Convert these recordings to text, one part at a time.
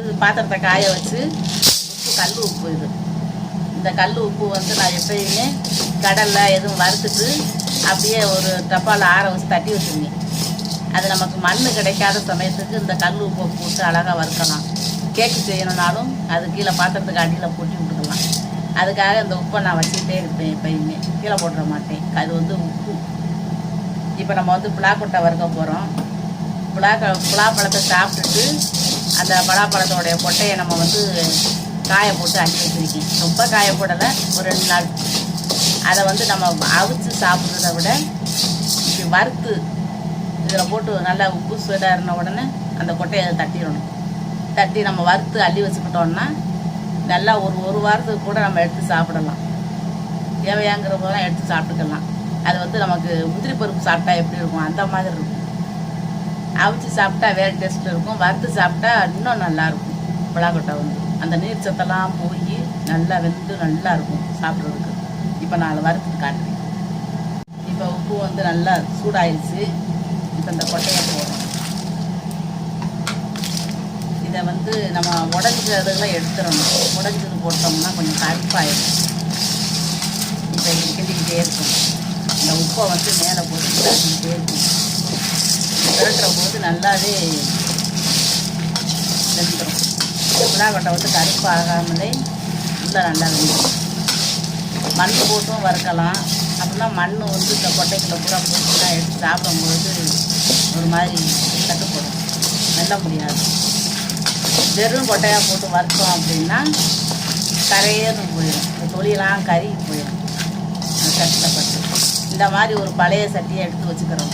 இது பாத்திரத்தை காய வச்சு உப்பு கல் உப்பு இது. இந்த கல் உப்பு வந்து நான் எப்பயுமே கடலில் எதுவும் வறுத்துட்டு அப்படியே ஒரு டப்பாவில் ஆற வச்சு தட்டி வச்சுருங்க அது நமக்கு மண் கிடைக்காத சமயத்துக்கு இந்த கல் உப்பை போட்டு அழகாக வறுக்கலாம். கேக்கு செய்யணுன்னாலும் அது கீழே பாத்திரத்துக்கு அடியில் போட்டி விட்டுக்கலாம். அதுக்காக இந்த உப்பை நான் வச்சுக்கிட்டே இருப்பேன் எப்பயுமே. கீழே போட்டுற மாட்டேன். அது வந்து உப்பு. இப்போ நம்ம வந்து புலாக்கொட்டை வறுக்க போகிறோம் புலாக்க புலாப்பழத்தை சாப்பிட்டுட்டு அந்த பலாப்பழத்தோடைய கொட்டையை நம்ம வந்து காய போட்டு அள்ளி வச்சிருக்கேன். ரொம்ப காய போடலை ஒரு ரெண்டு நாள். அதை வந்து நம்ம அவிச்சு சாப்பிட்றத விட இப்படி வறுத்து இதில் போட்டு நல்லா உப்பு சுடாருன உடனே அந்த கொட்டையை தட்டிடணும். தட்டி நம்ம வறுத்து அள்ளி வச்சுக்கிட்டோம்னா நல்லா ஒரு ஒரு வாரத்துக்கு கூட நம்ம எடுத்து சாப்பிடலாம். தேவையாங்கிற போதெல்லாம் எடுத்து சாப்பிட்டுக்கலாம். அது வந்து நமக்கு முந்திரி பருப்பு சாப்பிட்டா எப்படி இருக்கும்? அந்த மாதிரி இருக்கும். அவிச்சு சாப்பிட்டா வேறு டேஸ்ட் இருக்கும். வறுத்து சாப்பிட்டா இன்னும் நல்லாயிருக்கும் பலாக்கொட்டை வந்து. அந்த நீர் சத்தெல்லாம் போய் நல்லா வெந்து நல்லா இருக்கும் சாப்பிட்றதுக்கு. இப்போ நான் வறுத்து காட்டுறேன். இப்போ உப்பு வந்து நல்லா சூடாயிடுச்சு இப்போ இந்த கொட்டையை போடுறோம் இதை வந்து நம்ம உடஞ்சதெல்லாம் எடுத்துடணும். உடஞ்சது போட்டோம்னா கொஞ்சம் கருப்பாயிடும் இப்போ கிண்டிக்கிட்டே இருக்கும் இந்த உப்பை வந்து மேலே போட்டு கிண்டிக்கிட்டே இருக்கும் திரட்டுற போது நல்லாவே வெந்துடும் இந்த புலாக்கொட்டை வந்து கருப்பு ஆகாமலே உள்ளே நல்லா வெந்துடும். மண் போட்டும் வறுக்கலாம். அப்படின்னா மண் வந்து இந்த கொட்டைக்குள்ள பூரா போட்டுலாம் எடுத்து சாப்பிடும்போது ஒரு மாதிரி தட்டுப்படும் வெல்ல முடியாது. வெறும் கொட்டையாக போட்டு வறுத்தோம் அப்படின்னா கரையேன்னு போயிடும். இந்த தொலியெல்லாம் கருகி போயிடும். கஷ்டப்பட்டு. பட்டு இந்த மாதிரி ஒரு பழைய சட்டியை எடுத்து வச்சுக்கிறோம்.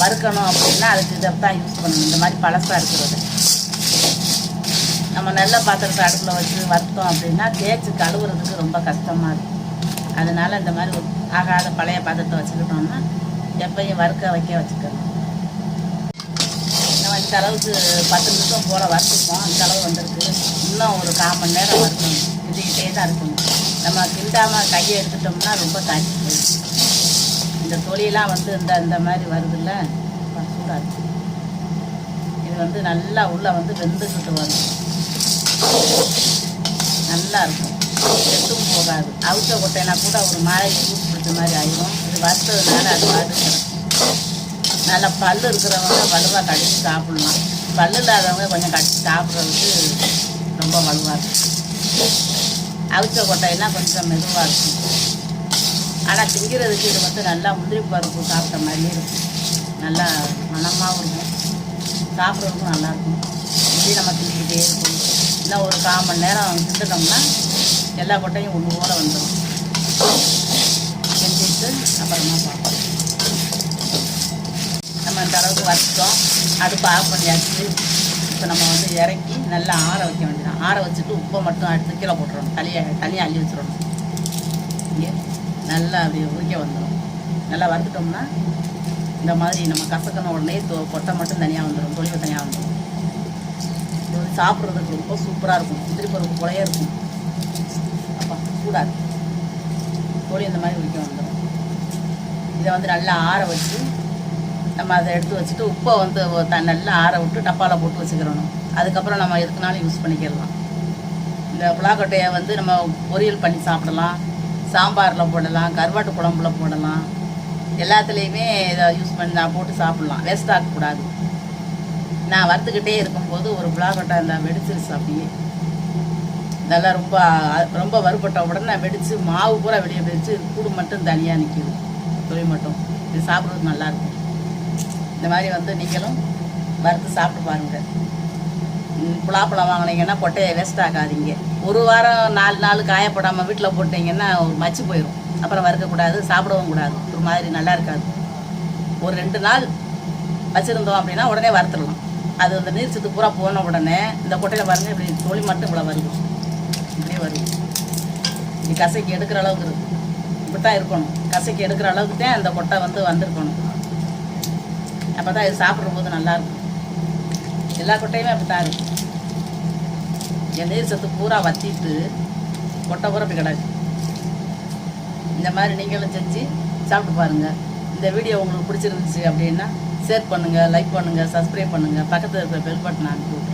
வறுக்கணும் அப்படின்னா அதுக்கு இதை தான் யூஸ் பண்ணணும். இந்த மாதிரி பழசாக இருக்கிறது. நம்ம நல்ல பாத்திரத்தை அடுப்பில் வச்சு வறுத்தோம் அப்படின்னா தேய்ச்சி கழுவுறதுக்கு ரொம்ப கஷ்டமாக இருக்கும். அதனால் இந்த மாதிரி ஆகாத பழைய பாத்திரத்தை வச்சுக்கிட்டோம்னா எப்பயும் வறுக்க வைக்க வச்சுக்கணும். நம்ம இந்த அளவுக்கு பத்து நிமிஷம் போல் வறுத்துப்போம் இந்த அளவு வந்திருக்கு. இன்னும் ஒரு கால் மணி நேரம் வறுக்கணும். இதுகிட்டே தான் இருக்கணும். நம்ம கிண்டாமல் கையை எடுத்துட்டோம்னா ரொம்ப தண்ணி போயிடும். இந்த தொழிலாம் வந்து இந்த இந்த மாதிரி வருதுல்ல? அப்பா, இது வந்து நல்லா உள்ளே வந்து வெந்துக்கிட்டு வரும் நல்லா இருக்கும். கெட்டும் போகாது. அவுத்த கொட்டைனா கூட ஒரு மாதிரி ஊற்றுறது பிடிச்ச மாதிரி ஆயிடும் இது வறுத்ததுனால அது மாதிரி கிடக்கும். நல்லா பல் இருக்கிறவங்க வலுவாக கடிச்சு சாப்பிடலாம். பல்லு இல்லாதவங்க கொஞ்சம் கடிச்சு சாப்பிட்றதுக்கு ரொம்ப வலுவாக இருக்கும். அவிச்ச கொட்டைன்னா கொஞ்சம் மெதுவாக இருக்கும். ஆனால் திங்கிறதுக்கு இது வந்து நல்லா முந்திரி பருப்பு சாப்பிட்ட மாதிரி இருக்கும். நல்லா மணமாகவும் இருக்கும். சாப்பிட்றதுக்கும் நல்லாயிருக்கும் இப்படி நம்ம திங்கிக்கிட்டே இருக்கும். இன்னும் ஒரு கால் மணி நேரம் திட்டுட்டோம்னா எல்லா கொட்டையும் ஒன்று போல வந்துடும். செஞ்சுட்டு அப்புறமா பார்ப்போம். நம்ம இந்த அளவுக்கு வச்சுட்டோம். அடுப்பு ஆஃப் பண்ணியாச்சு. இப்போ நம்ம வந்து இறக்கி நல்லா ஆற வைக்க வேண்டியதான் ஆற வச்சுட்டு உப்பை மட்டும் அடுத்து கீழே போட்டுறணும். தனியை தனியாக அள்ளி வச்சிடணும். இங்கே. நல்லா அப்படியே உரிக்க வந்துடும் நல்லா வறுத்துட்டோம்னா இந்த மாதிரி நம்ம கசக்கின உடனே தொ- கொட்டை மட்டும் தனியாக வந்துடும் தொழில் தனியாக வந்துடும் இது வந்து சாப்பிட்றதுக்கு ரொம்ப சூப்பராக இருக்கும். முந்திரி பருப்பு போலயே இருக்கும். அப்பா கூடாது கோழி இந்த மாதிரி உரிக்க வந்துடும் இதை வந்து நல்லா ஆற வச்சு நம்ம அதை எடுத்து வச்சுட்டு உப்பை வந்து த- நல்லா ஆற விட்டு டப்பாவில் போட்டு வச்சுக்கிறணும். அதுக்கப்புறம் நம்ம எதுக்குனாலும் யூஸ் பண்ணிக்கிடலாம் இந்த புலாக்கொட்டையை வந்து நம்ம பொரியல் பண்ணி சாப்பிடலாம். சாம்பாரில் போடலாம் கருவாட்டு குழம்புல போடலாம். எல்லாத்துலேயுமே இதை யூஸ் பண்ணி நான் போட்டு சாப்பிட்லாம். வேஸ்ட் ஆகக்கூடாது நான் வறுத்துக்கிட்டே இருக்கும்போது ஒரு புலாக்கொட்டை அந்த வெடிச்சிருச்சு அப்படியே. நல்லா ரொம்ப ரொம்ப வறுபட்ட உடனே வெடித்து மாவு பூரா வெளியே வெடித்து கூடு மட்டும் தனியாக நிற்கிது தொழில் மட்டும். இது சாப்பிட்றது நல்லாயிருக்கும் இந்த மாதிரி வந்து நீங்களும் வறுத்து சாப்பிட்டு பாருங்கள் புலாப்பழம் வாங்கினீங்கன்னா கொட்டையை வேஸ்ட் ஆகாதீங்க. ஒரு வாரம் நாலு நாள் காயப்படாமல் வீட்டில் போட்டிங்கன்னா மச்சு போயிடும் அப்புறம் வறுக்கக்கூடாது சாப்பிடவும் கூடாது. ஒரு மாதிரி நல்லா இருக்காது. ஒரு ரெண்டு நாள் வச்சுருந்தோம் அப்படின்னா உடனே வறுத்துடலாம். அது அந்த நீர் சத்து பூரா போன உடனே இந்த கொட்டையில் பாருங்கள் இப்படி தோழி மட்டும் இவ்வளோ வருது. இப்படியே வருது. இப்படி கசைக்கு எடுக்கிற அளவுக்கு இருக்கு. இப்படி தான் இருக்கணும். கசைக்கு எடுக்கிற அளவுக்கு தான் அந்த கொட்டை வந்து வந்திருக்கணும். அப்போ தான் இது சாப்பிட்ற போது நல்லாயிருக்கும் எல்லா கொட்டையுமே அப்படி தான் இருக்கும் என் நீர் சத்து பூரா வத்திட்டு கொட்டை பூரா அப்படி கிடக்கு. இந்த மாதிரி நீங்களும் செஞ்சு சாப்பிட்டு பாருங்கள் இந்த வீடியோ உங்களுக்கு பிடிச்சிருந்துச்சு அப்படின்னா ஷேர் பண்ணுங்கள் லைக் பண்ணுங்கள் சப்ஸ்கிரைப் பண்ணுங்கள் பக்கத்தில் இருக்கிற பெல் பட்டனை அனுப்பி